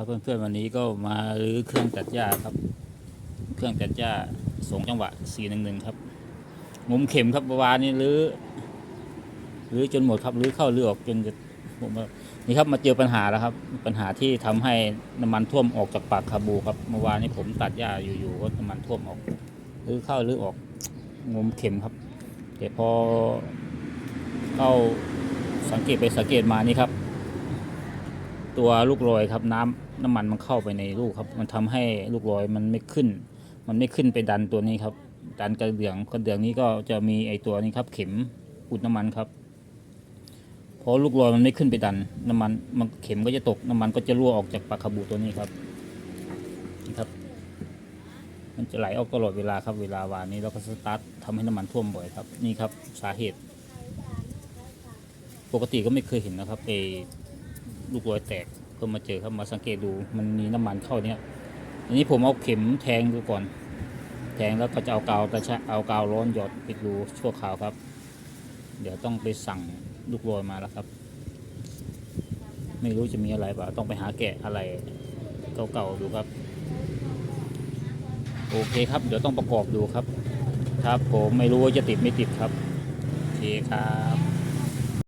ครับเพื่อนๆวันนี้ก็มารื้อเครื่องตัดหญ้าครับ เครื่องตัดหญ้าสองจังหวะ411ครับงมเข็มครับเมื่อวานนี้รื้อรื้อจนหมดครับรื้อเข้ารื้อออกจนจะผมนี่ครับมาเจอปัญหาแล้วครับ ปัญหาที่ทำให้น้ำมันท่วมออกจากปากคาบูครับเมื่อวานนี้ผมตัดหญ้าอยู่ๆก็น้ำมันท่วมออกรื้อเข้ารื้อออกงมเข็มครับแต่พอเข้าสังเกตไปสังเกตมานี่ครับ ตัวลูกลอยครับน้ำน้ำมันมันเข้าไปในลูกครับ มันทำให้ลูกลอยมันไม่ขึ้น มันไม่ขึ้นไปดันตัวนี้ครับ ดันกระเดื่องกระเดื่องนี้ก็จะมีไอตัวนี้ครับ เข็มอุดน้ำมันครับพอลูกลอยมันไม่ขึ้นไปดันน้ำมันมันเข็มก็จะตกน้ำมันก็จะรั่วออกจากปากคาบูตัวนี้ครับนี่ครับ มันจะไหลออกตลอดเวลาครับ เวลาวานนี้เราก็สตาร์ททำให้น้ำมันท่วมบ่อยครับ นี่ครับสาเหตุ ปกติก็ไม่เคยเห็นนะครับไอ ลูกรอยแตกเพิ่มมาเจอครับมาสังเกตดูมันมีน้ำมันเข้าเนี่ยอันนี้ผมเอาเข็มแทงดูก่อน แทงแล้วก็จะเอากาวตะชะเอากาวร้อนหยดปิดรูชั่วคราวครับ เดี๋ยวต้องไปสั่งลูกรอยมาแล้วครับ ไม่รู้จะมีอะไรปล่าต้องไปหาแกะอะไรเก่าๆดูครับ โอเคครับ เดี๋ยวต้องประกอบดูครับ ครับผมไม่รู้ว่าจะติดไม่ติดครับโอเคครับ